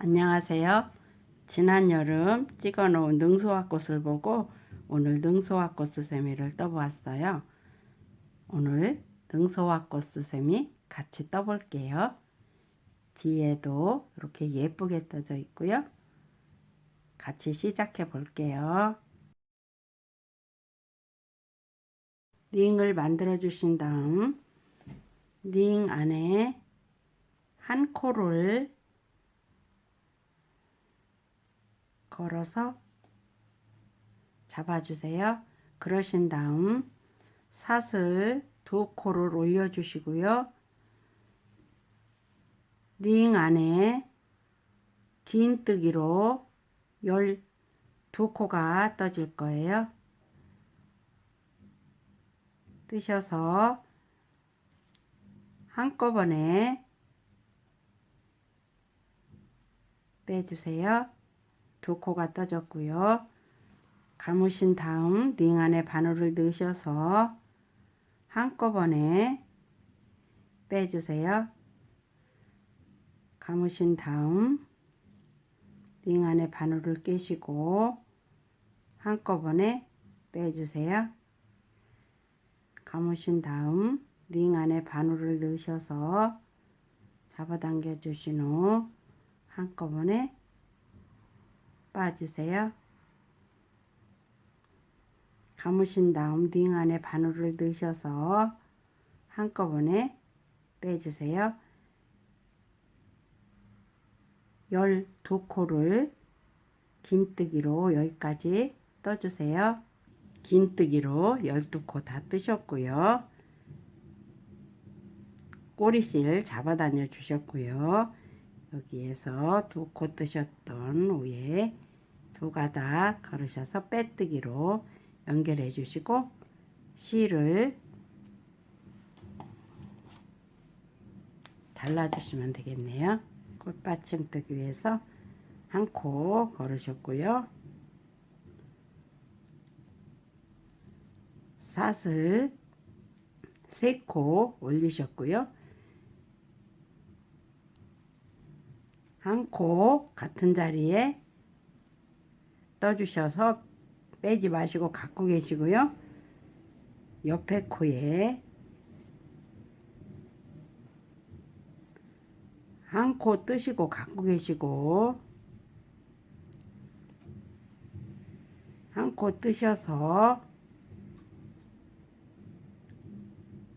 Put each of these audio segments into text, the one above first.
안녕하세요. 지난 여름 찍어 놓은 능소화꽃을 보고 오늘 능소화꽃 수세미를 떠보았어요. 오늘 능소화꽃 수세미 같이 떠볼게요. 뒤에도 이렇게 예쁘게 떠져 있고요. 같이 시작해 볼게요. 링을 만들어 주신 다음 링 안에 한 코를 걸어서 잡아주세요. 그러신 다음 사슬 두 코를 올려주시고요. 링 안에 긴 뜨기로 열두 코가 떠질 거예요. 뜨셔서 한꺼번에 빼주세요. 두 코가 떠졌고요. 감으신 다음 링 안에 바늘을 넣으셔서 한꺼번에 빼주세요. 감으신 다음 링 안에 바늘을 끼시고 한꺼번에 빼주세요. 감으신 다음 링 안에 바늘을 넣으셔서 잡아당겨 주신 후 한꺼번에 빠주세요. 감으신 다음 링 안에 바늘을 넣으셔서 한꺼번에 빼주세요. 12코를 긴뜨기로 여기까지 떠주세요. 긴뜨기로 12코 다 뜨셨고요. 꼬리실 잡아다녀 주셨고요. 여기에서 두 코 뜨셨던 위에 두 가닥 걸으셔서 빼뜨기로 연결해 주시고 실을 잘라 주시면 되겠네요. 꽃받침 뜨기 위해서 한 코 걸으셨고요. 사슬 세코 올리셨고요. 한 코 같은 자리에 떠주셔서 빼지 마시고 갖고 계시고요. 옆에 코에 한 코 뜨시고 갖고 계시고 한 코 뜨셔서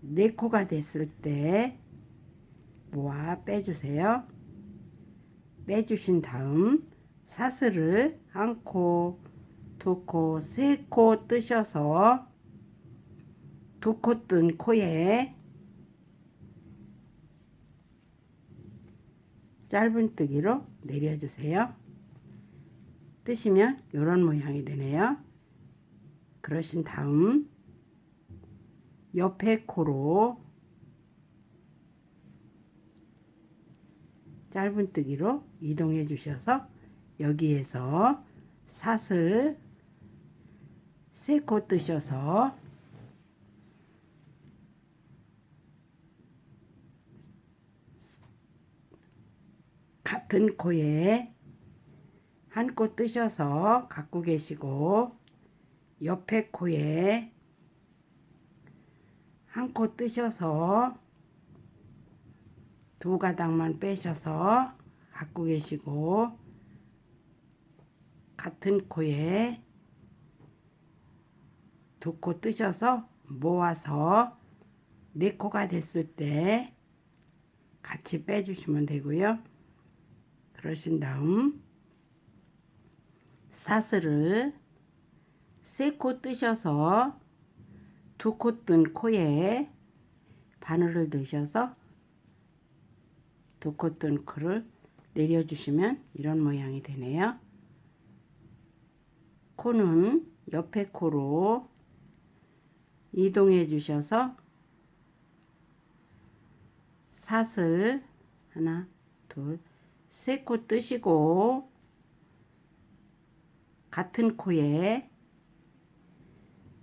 네 코가 됐을 때 모아 빼주세요. 빼주신 다음 사슬을 한 코, 두 코, 세 코 뜨셔서 두 코 뜬 코에 짧은 뜨기로 내려주세요. 뜨시면 이런 모양이 되네요. 그러신 다음 옆에 코로 짧은 뜨기로 이동해 주셔서 여기에서 사슬 세코 뜨셔서 같은 코에 한 코 뜨셔서 갖고 계시고 옆에 코에 한 코 뜨셔서 두 가닥만 빼셔서 갖고 계시고 같은 코에 두 코 뜨셔서 모아서 네 코가 됐을 때 같이 빼주시면 되고요. 그러신 다음 사슬을 세 코 뜨셔서 두 코 뜬 코에 바늘을 넣으셔서 두 코 뜬 코를 내려주시면 이런 모양이 되네요. 코는 옆에 코로 이동해 주셔서 사슬 하나 둘세 코 뜨시고 같은 코에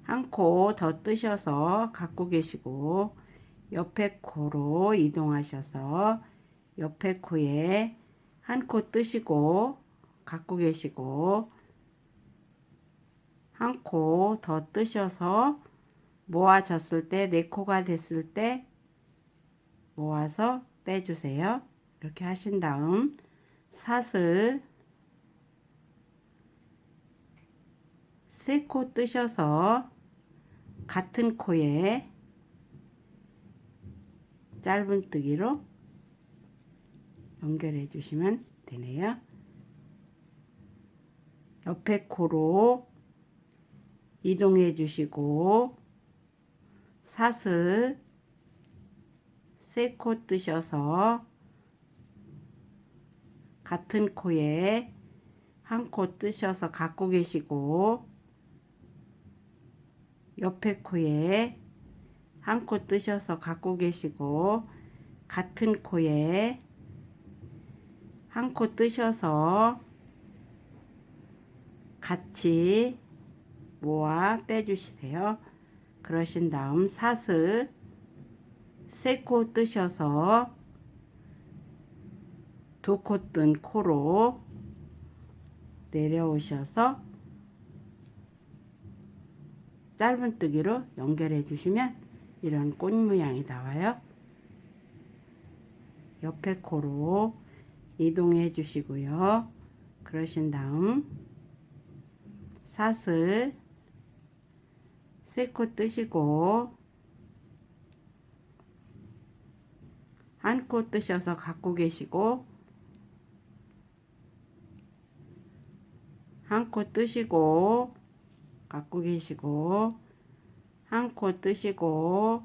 한 코 더 뜨셔서 갖고 계시고 옆에 코로 이동하셔서 옆에 코에 한 코 뜨시고 갖고 계시고 한 코 더 뜨셔서 모아졌을 때 네 코가 됐을 때 모아서 빼주세요. 이렇게 하신 다음 사슬 세 코 뜨셔서 같은 코에 짧은 뜨기로 연결해 주시면 되네요. 옆에 코로 이동해 주시고 사슬 세코 뜨셔서 같은 코에 한 코 뜨셔서 갖고 계시고 옆에 코에 한 코 뜨셔서 갖고 계시고 같은 코에 한 코 뜨셔서 같이 모아 빼주세요. 그러신 다음 사슬 세 코 뜨셔서 두 코 뜬 코로 내려오셔서 짧은 뜨기로 연결해 주시면 이런 꽃 모양이 나와요. 옆에 코로 이동해 주시고요. 그러신 다음 사슬 세코 뜨시고 한코 뜨셔서 갖고 계시고 한코 뜨시고 갖고 계시고 한코 뜨시고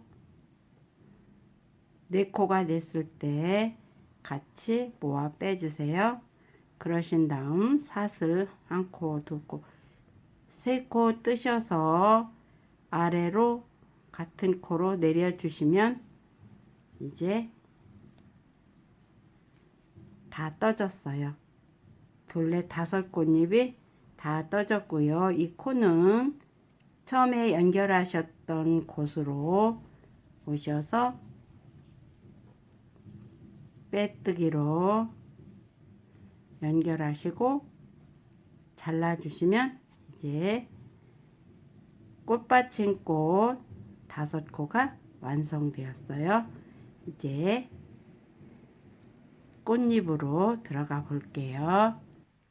네 코가 됐을 때 같이 모아 빼주세요. 그러신 다음 사슬 한 코, 두 코, 세 코 뜨셔서 아래로 같은 코로 내려주시면 이제 다 떠졌어요. 둘레 다섯 꽃잎이 다 떠졌고요. 이 코는 처음에 연결하셨던 곳으로 오셔서 빼뜨기로 연결하시고 잘라주시면 이제 꽃받침꽃 다섯 코가 완성되었어요. 이제 꽃잎으로 들어가 볼게요.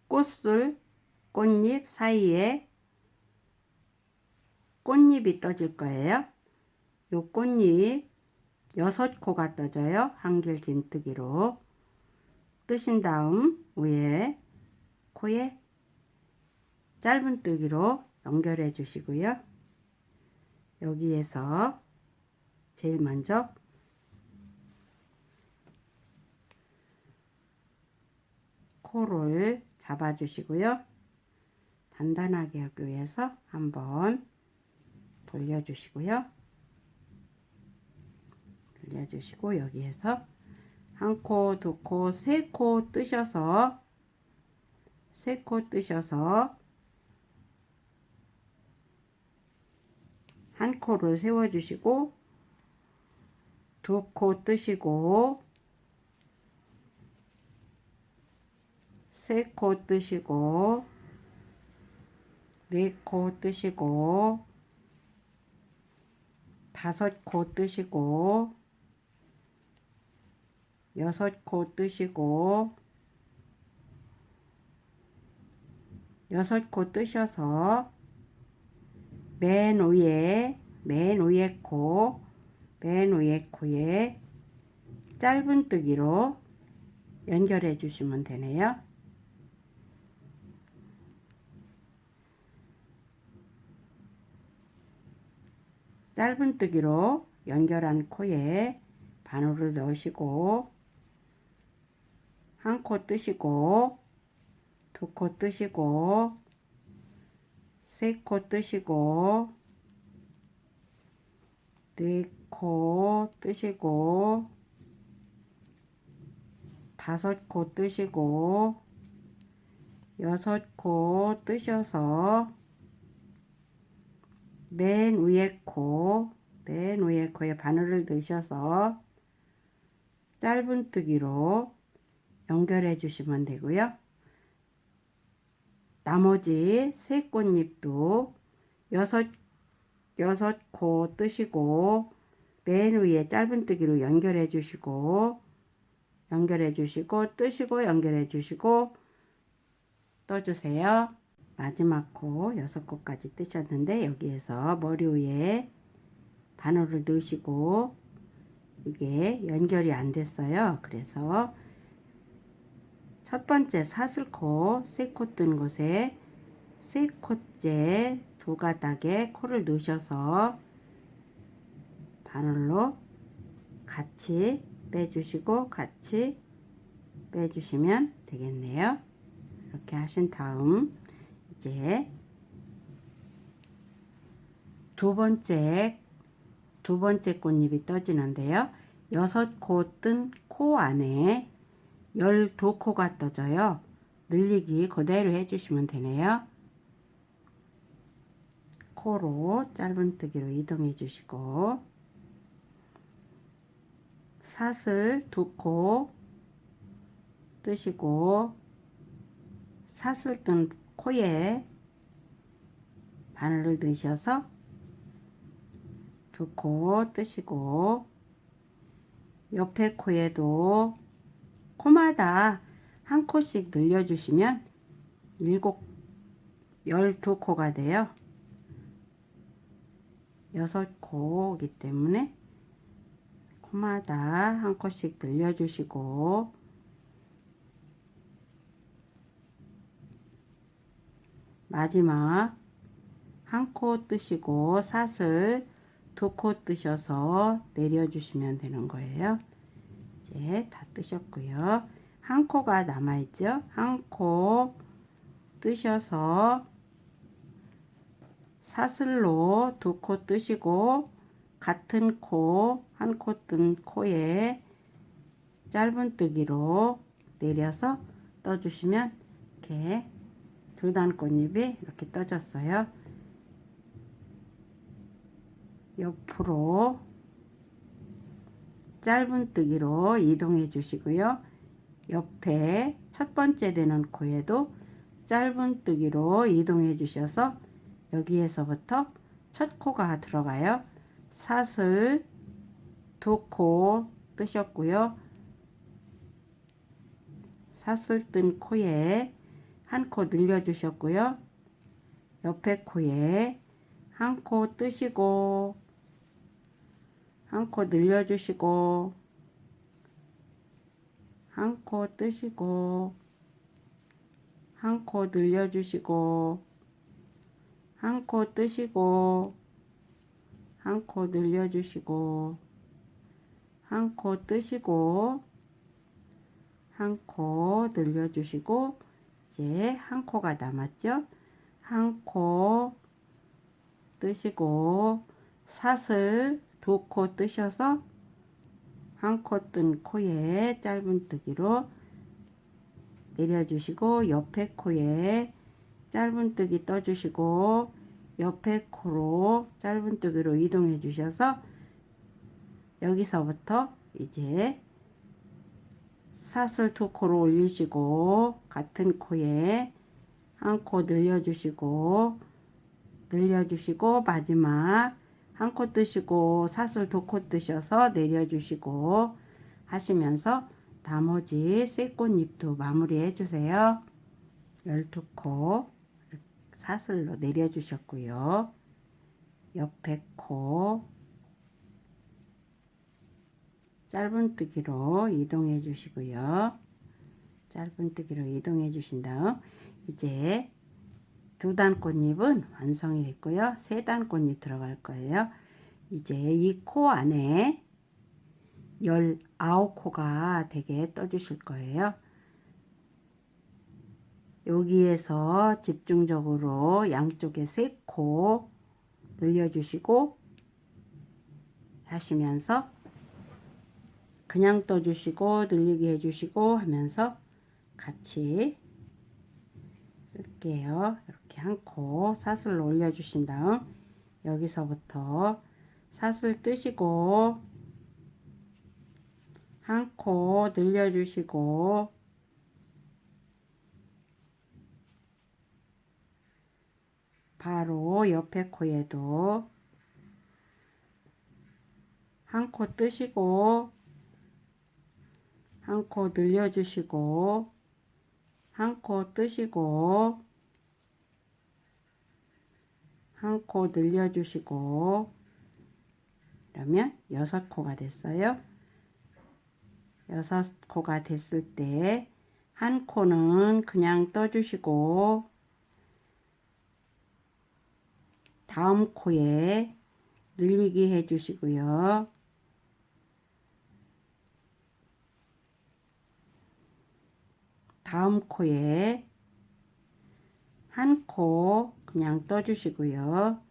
꽃술 꽃잎 사이에 꽃잎이 떠질 거예요. 요 꽃잎 여섯 코가 떠져요. 한길 긴뜨기로 뜨신 다음 위에 코에 짧은 뜨기로 연결해 주시고요. 여기에서 제일 먼저 코를 잡아 주시고요. 단단하게 하기 위해서 한번 돌려주시고요. 돌려주시고 여기에서 한 코, 두 코, 세 코 뜨셔서 세 코 뜨셔서 한 코를 세워주시고 두 코 뜨시고 세 코 뜨시고 네 코 뜨시고 다섯 코 뜨시고 여섯 코 뜨시고 여섯 코 뜨셔서 맨 위에 맨 위에 코, 맨 위에 코에 짧은 뜨기로 연결해 주시면 되네요. 짧은 뜨기로 연결한 코에 바늘을 넣으시고 한 코 뜨시고 두 코 뜨시고 세코 뜨시고 네코 뜨시고 다섯 코 뜨시고 여섯 코 뜨셔서 맨 위에 코, 맨 위에 코에 바늘을 넣으셔서 짧은 뜨기로 연결해 주시면 되고요. 나머지 세 꽃잎도 여섯 여섯 코 뜨시고 맨 위에 짧은뜨기로 연결해 주시고 연결해 주시고 뜨시고 연결해 주시고 떠주세요. 마지막 코 여섯 코까지 뜨셨는데 여기에서 머리 위에 바늘을 넣으시고 이게 연결이 안 됐어요. 그래서 첫 번째 사슬코 세코 뜬 곳에 세 코째 두 가닥에 코를 넣으셔서 바늘로 같이 빼주시고 같이 빼주시면 되겠네요. 이렇게 하신 다음 이제 두 번째 두 번째 꽃잎이 떠지는데요. 여섯 코 뜬 코 안에 열두 코가 떠져요. 늘리기 그대로 해주시면 되네요. 코로 짧은뜨기로 이동해 주시고 사슬 두 코 뜨시고 사슬 뜬 코에 바늘을 넣으셔서 두 코 뜨시고 옆에 코에도 코마다 한 코씩 늘려주시면 일곱 열두 코가 돼요. 여섯 코이기 때문에 코마다 한 코씩 늘려주시고 마지막 한 코 뜨시고 사슬 두 코 뜨셔서 내려주시면 되는 거예요. 이제 다 뜨셨고요. 한 코가 남아있죠. 한 코 뜨셔서 사슬로 두 코 뜨시고 같은 코 한 코 뜬 코에 짧은뜨기로 내려서 떠주시면 이렇게 둘단 꽃잎이 이렇게 떠졌어요. 옆으로 짧은뜨기로 이동해 주시고요. 옆에 첫 번째 되는 코에도 짧은뜨기로 이동해 주셔서 여기에서부터 첫 코가 들어가요. 사슬 두 코 뜨셨고요. 사슬 뜬 코에 한 코 늘려 주셨고요. 옆에 코에 한 코 뜨시고 한 코 늘려 주시고 한 코 뜨시고 한 코 늘려 주시고 한 코 뜨시고 한 코 늘려 주시고 한 코 뜨시고 한 코 늘려 주시고 이제 한 코가 남았죠? 한 코 뜨시고 사슬 두 코 뜨셔서 한 코 뜬 코에 짧은뜨기로 내려주시고 옆에 코에 짧은뜨기 떠주시고 옆에 코로 짧은뜨기로 이동해 주셔서 여기서부터 이제 사슬 두 코로 올리시고 같은 코에 한 코 늘려주시고 늘려주시고 마지막 한 코 뜨시고 사슬 두 코 뜨셔서 내려주시고 하시면서 나머지 쇠꽃잎도 마무리해 주세요. 12코 사슬로 내려주셨고요. 옆에 코 짧은뜨기로 이동해 주시고요. 짧은뜨기로 이동해 주신 다음 이제 두 단 꽃잎은 완성이 됐고요. 세 단 꽃잎 들어갈 거예요. 이제 이 코 안에 19코가 되게 떠주실 거예요. 여기에서 집중적으로 양쪽에 세 코 늘려주시고 하시면서 그냥 떠주시고 늘리게 해주시고 하면서 같이 쓸게요. 이렇게 이렇게 한 코 사슬로 올려주신 다음 여기서부터 사슬 뜨시고 한 코 늘려주시고 바로 옆에 코에도 한 코 뜨시고 한 코 늘려주시고 한 코 뜨시고 한 코 늘려주시고 그러면 여섯 코가 됐어요. 여섯 코가 됐을 때 한 코는 그냥 떠주시고 다음 코에 늘리기 해주시고요. 다음 코에 한 코 그냥 떠주시고요.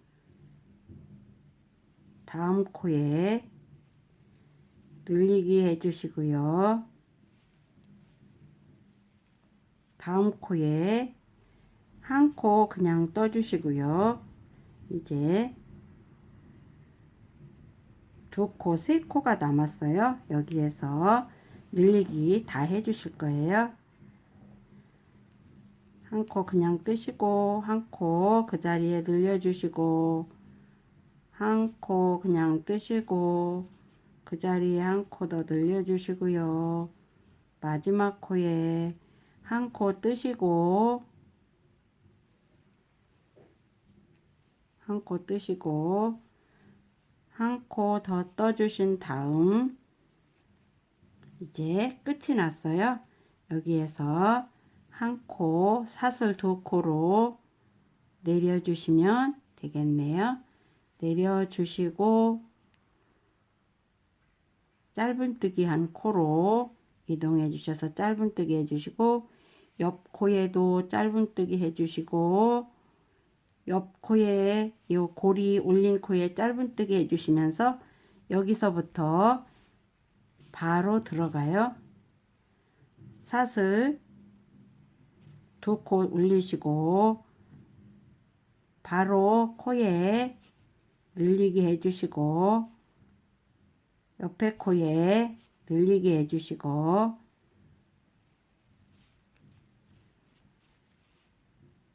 다음 코에 늘리기 해주시고요. 다음 코에 한 코 그냥 떠주시고요. 이제 두 코, 세 코가 남았어요. 여기에서 늘리기 다 해주실 거예요. 한 코 그냥 뜨시고 한 코 그 자리에 늘려주시고 한 코 그냥 뜨시고 그 자리에 한 코 더 늘려주시고요. 마지막 코에 한 코 뜨시고 한 코 뜨시고 한 코 더 떠주신 다음 이제 끝이 났어요. 여기에서 한 코, 사슬 두 코로 내려주시면 되겠네요. 내려주시고 짧은뜨기 한 코로 이동해 주셔서 짧은뜨기 해주시고 옆 코에도 짧은뜨기 해주시고 옆 코에 이 고리 올린 코에 짧은뜨기 해주시면서 여기서부터 바로 들어가요. 사슬 두 코 올리시고 바로 코에 늘리게 해주시고 옆에 코에 늘리게 해주시고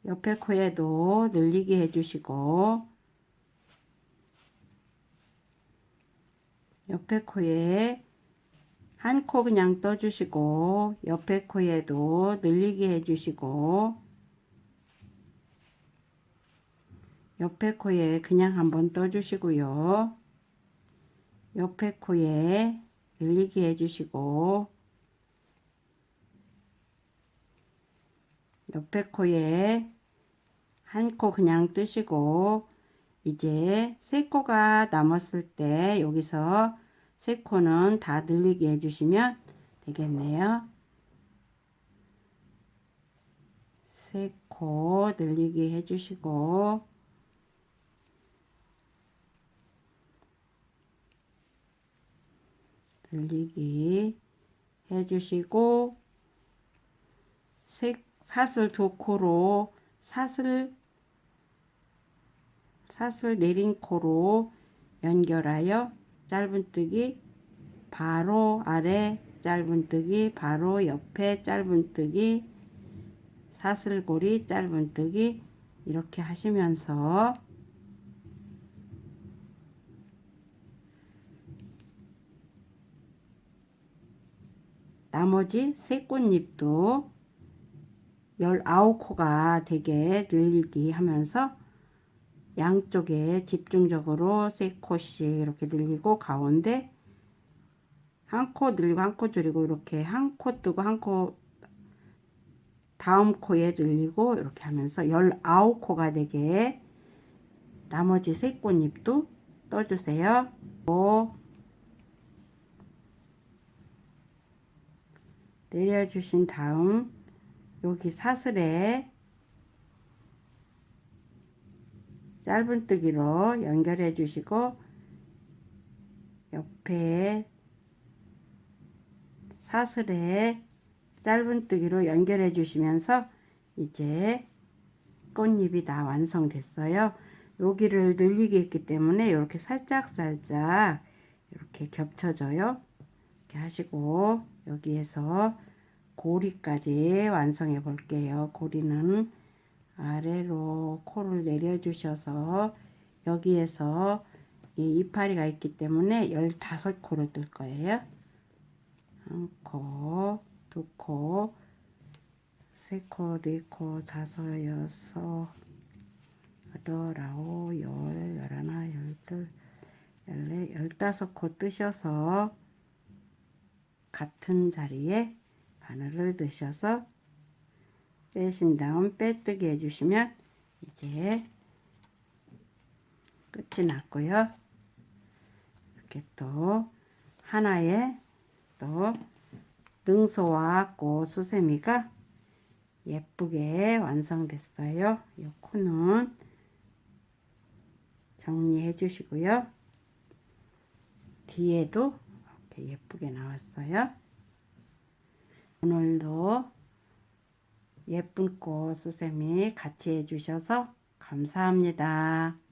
옆에 코에도 늘리게 해주시고 옆에 코에 한 코 그냥 떠주시고 옆에 코에도 늘리게 해주시고 옆에 코에 그냥 한번 떠주시고요. 옆에 코에 늘리게 해주시고 옆에 코에 한 코 그냥 뜨시고 이제 세 코가 남았을 때 여기서 세 코는 다 늘리게 해주시면 되겠네요. 세 코 늘리게 해주시고 늘리기 해주시고 색 사슬 두 코로 사슬 사슬 내린 코로 연결하여 짧은뜨기 바로 아래 짧은뜨기 바로 옆에 짧은뜨기 사슬고리 짧은뜨기 이렇게 하시면서 나머지 세 꽃잎도 19코가 되게 늘리기 하면서 양쪽에 집중적으로 세 코씩 이렇게 늘리고 가운데 한 코 늘리고 한 코 줄이고 이렇게 한 코 뜨고 한 코 다음 코에 늘리고 이렇게 하면서 19코가 되게 나머지 세 꽃잎도 떠주세요. 내려주신 다음 여기 사슬에 짧은뜨기로 연결해 주시고 옆에 사슬에 짧은뜨기로 연결해 주시면서 이제 꽃잎이 다 완성됐어요. 여기를 늘리게 했기 때문에 이렇게 살짝 살짝 이렇게 겹쳐져요. 이렇게 하시고 여기에서 고리까지 완성해 볼게요. 고리는 아래로 코를 내려주셔서 여기에서 이 이파리가 있기 때문에 15코를 뜰 거예요. 한 코, 두 코, 세 코, 네 코, 다섯, 여섯, 여덟, 아홉, 열, 열하나, 열둘, 열네, 열다섯 코 뜨셔서 같은 자리에 바늘을 드셔서 빼신 다음 빼뜨기 해주시면 이제 끝이 났고요. 이렇게 또 하나의 또 능소와 꽃 수세미가 예쁘게 완성됐어요. 이 코는 정리해 주시고요. 뒤에도 이렇게 예쁘게 나왔어요. 오늘도 예쁜 꽃 수세미 같이 해주셔서 감사합니다.